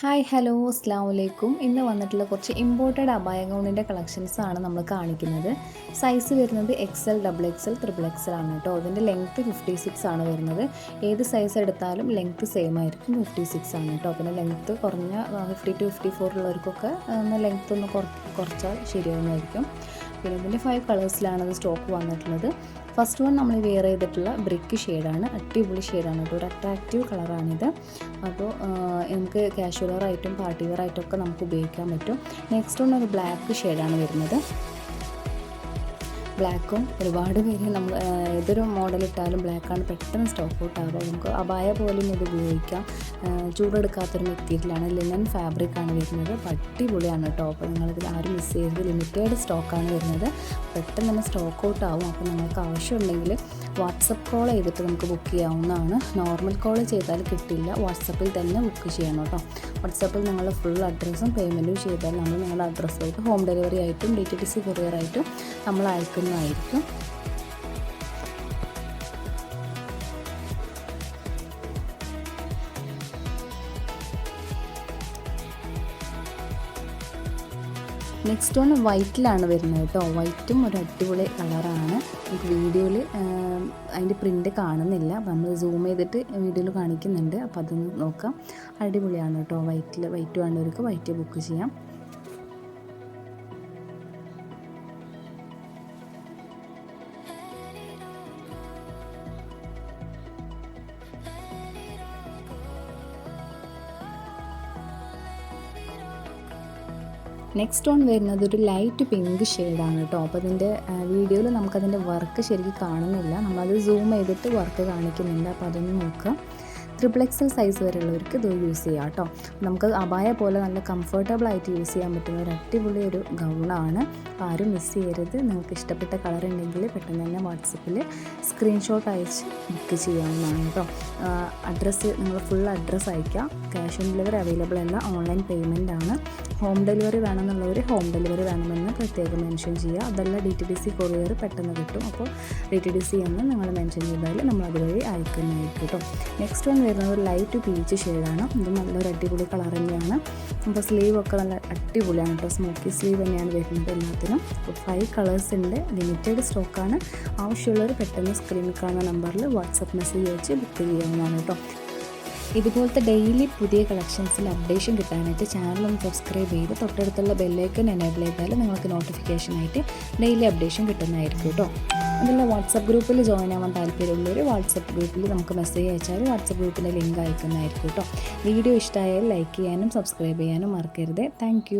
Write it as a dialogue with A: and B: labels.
A: Hi hello അസ്സാം വലൈക്കും ഇന്ന് വന്നിട്ടുള്ള കുറച്ച് ഇമ്പോർട്ടഡ് അബായ ഗൗണിന്റെ കളക്ഷൻസ് ആണ് നമ്മൾ കാണിക്കുന്നത്. സൈസ് വരുന്നത് XL double XL triple XL ആണ് കേട്ടോ. അതിന്റെ ലെങ്ത്ത് ഫിഫ്റ്റി സിക്സ് ആണ് വരുന്നത്. ഏത് സൈസ് എടുത്താലും ലെങ്ത്ത് സെയിം ആയിരിക്കും ഫിഫ്റ്റി സിക്സ് ആണ് കേട്ടോ. പിന്നെ ലെങ്ത്ത് കുറഞ്ഞ ഫിഫ്റ്റി ടു ഫിഫ്റ്റി ഫോർ ഉള്ളവർക്കൊക്കെ ഒന്ന് ലെങ്ത്ത് ഒന്ന് കുറച്ചാൽ ശരിയാവുന്നതായിരിക്കും. ഇതിന്റെ ഫൈവ് കളേഴ്സിലാണ് അത് സ്റ്റോക്ക് വന്നിട്ടുള്ളത്. ഫസ്റ്റ് വൺ നമ്മൾ വെയർ ചെയ്തിട്ടുള്ള ബ്രിക്ക് ഷെയ്ഡാണ് അടിപൊളി ഷെയ്ഡാണ് കേട്ടോ. ഒരു അട്രാക്റ്റീവ് കളറാണിത് അപ്പോൾ നമുക്ക് കാഷ്വലറായിട്ടും പാർട്ടി വെയർ ആയിട്ടും ഒക്കെ നമുക്ക് ഉപയോഗിക്കാൻ പറ്റും. നെക്സ്റ്റ് വൺ ഒരു ബ്ലാക്ക് ഷെയ്ഡാണ് വരുന്നത്. ബ്ലാക്കും ഒരുപാട് പേര് നമ്മൾ ഏതൊരു മോഡൽ ഇട്ടാലും ബ്ലാക്കാണ് പെട്ടെന്ന് സ്റ്റോക്ക് ഔട്ട് ആവുക. നമുക്ക് അപായ പോലും ഇത് ഉപയോഗിക്കാം. ചൂടെടുക്കാത്തൊരു മെറ്റീരിയലാണ്. ലിനൻ ഫാബ്രിക് ആണ് വരുന്നത്. അടിപൊളിയാണ് കേട്ടോ. അപ്പോൾ നിങ്ങളിതിൽ ആരും മിസ് ചെയ്യരുത്. ലിമിറ്റഡ് സ്റ്റോക്കാണ് വരുന്നത്. പെട്ടെന്ന് തന്നെ സ്റ്റോക്ക് ഔട്ട് ആവും. അപ്പോൾ നിങ്ങൾക്ക് ആവശ്യമുണ്ടെങ്കിൽ വാട്സപ്പ് കോൾ ചെയ്തിട്ട് നമുക്ക് ബുക്ക് ചെയ്യാവുന്നതാണ്. നോർമൽ കോൾ ചെയ്താൽ കിട്ടില്ല. വാട്സപ്പിൽ തന്നെ ബുക്ക് ചെയ്യണം കേട്ടോ. വാട്സപ്പിൽ നിങ്ങളുടെ ഫുൾ അഡ്രസ്സും പേയ്മെന്റും ചെയ്താൽ നമ്മൾ നിങ്ങളുടെ അഡ്രസ്സായിട്ട് ഹോം ഡെലിവറി ആയിട്ടും D T T C courier ആയിട്ടും നമ്മൾ അയക്കുന്നതായിരിക്കും നെക്സ്റ്റ് വൺ വൈറ്റിലാണ് വരുന്നത് കേട്ടോ. വൈറ്റും ഒരു അടിപൊളി കളറാണ്. നമുക്ക് വീഡിയോയിൽ അതിന്റെ പ്രിന്റ് കാണുന്നില്ല. അപ്പം നമ്മൾ സൂം ചെയ്തിട്ട് വീഡിയോയിൽ കാണിക്കുന്നുണ്ട്. അപ്പോൾ അതൊന്ന് നോക്കാം. അടിപൊളിയാണ് കേട്ടോ. വൈറ്റിൽ വൈറ്റ് വേണ്ടവർക്ക് വൈറ്റ് ബുക്ക് ചെയ്യാം. നെക്സ്റ്റ് ടോൺ വരുന്നത് ഒരു ലൈറ്റ് പിങ്ക് ഷെയ്ഡാണ് കേട്ടോ അപ്പോൾ അതിന്റെ വീഡിയോയിൽ നമുക്കതിന്റെ വർക്ക് ശരിക്കും കാണുന്നില്ല. നമ്മളത് സൂം ചെയ്തിട്ട് വർക്ക് കാണിക്കുന്നുണ്ട്. അപ്പോൾ അതൊന്ന് നോക്കാം. ത്രിപ്പിൾ എക്സൽ സൈസ് വരെയുള്ളവർക്ക് ഇത് യൂസ് ചെയ്യാം കേട്ടോ. നമുക്ക് അബായ പോലെ നല്ല കംഫർട്ടബിൾ ആയിട്ട് യൂസ് ചെയ്യാൻ പറ്റുന്ന ഒരു അടിപൊളി ഒരു ഗൗണാണ് ആരും മിസ് ചെയ്യരുത്. നിങ്ങൾക്ക് ഇഷ്ടപ്പെട്ട കളർ ഉണ്ടെങ്കിൽ പെട്ടെന്ന് തന്നെ വാട്സപ്പിൽ സ്ക്രീൻഷോട്ട് അയച്ച് ബുക്ക് ചെയ്യാവുന്നതാണ് കേട്ടോ. അഡ്രസ്സ് നിങ്ങൾ ഫുൾ അഡ്രസ്സ് അയക്കാം ക്യാഷ് ഓൺ ഡെലിവറി അവൈലബിൾ അല്ല ഓൺലൈൻ പേയ്മെന്റ് ആണ്. ഹോം ഡെലിവറി വേണമെന്നുള്ളവർ ഹോം ഡെലിവറി വേണമെന്ന് പ്രത്യേകം മെൻഷൻ ചെയ്യുക. അതല്ല D T D C courier പെട്ടെന്ന് കിട്ടും. അപ്പോൾ ഡി ടി ഡി സി എന്ന് നിങ്ങൾ മെൻഷൻ ചെയ്താൽ നമ്മൾ അതുവഴി അയക്കുന്നതായിരിക്കും കേട്ടോ. നെക്സ്റ്റ് വൺ വരുന്നത് ഒരു ലൈറ്റ് പീച്ച് ഷെയ്ഡാണ് ഇത് നല്ലൊരു അടിപൊളി കളർ തന്നെയാണ്. അപ്പോൾ സ്ലീവ് ഒക്കെ നല്ല അടിപൊളിയാണ് കേട്ടോ സ്മോക്കി സ്ലീവ് തന്നെയാണ് വരുന്നത് എല്ലാത്തിനും. ഫൈവ് കളേഴ്സ് ഉണ്ട്. ലിമിറ്റഡ് സ്റ്റോക്കാണ് ആവശ്യമുള്ളവർ പെട്ടെന്ന് സ്ക്രീനിൽ കാണുന്ന നമ്പറിൽ വാട്സപ്പ് മെസ്സേജ് അയച്ച് ബുക്ക് ചെയ്യാവുന്നതാണ് കേട്ടോ ഇതുപോലത്തെ ഡെയിലി പുതിയ കളക്ഷൻസിൽ അപ്ഡേഷൻ കിട്ടാനായിട്ട് ചാനൽ ഒന്ന് സബ്സ്ക്രൈബ് ചെയ്ത് തൊട്ടടുത്തുള്ള ബെല്ലൈക്കൺ എനേബിൾ ചെയ്താൽ നിങ്ങൾക്ക് നോട്ടിഫിക്കേഷനായിട്ട് ഡെയിലി അപ്ഡേഷൻ കിട്ടുന്നതായിരിക്കും കേട്ടോ അതുപോലെ വാട്സപ്പ് ഗ്രൂപ്പിൽ ജോയിൻ ആവാൻ താല്പര്യമുള്ളവർ വാട്സപ്പ് ഗ്രൂപ്പിൽ നമുക്ക് മെസ്സേജ് അയച്ചാൽ വാട്സപ്പ് ഗ്രൂപ്പിന്റെ ലിങ്ക് അയക്കുന്നതായിരിക്കും കേട്ടോ. വീഡിയോ ഇഷ്ടമായാൽ ലൈക്ക് ചെയ്യാനും സബ്സ്ക്രൈബ് ചെയ്യാനും മറക്കരുത്. താങ്ക്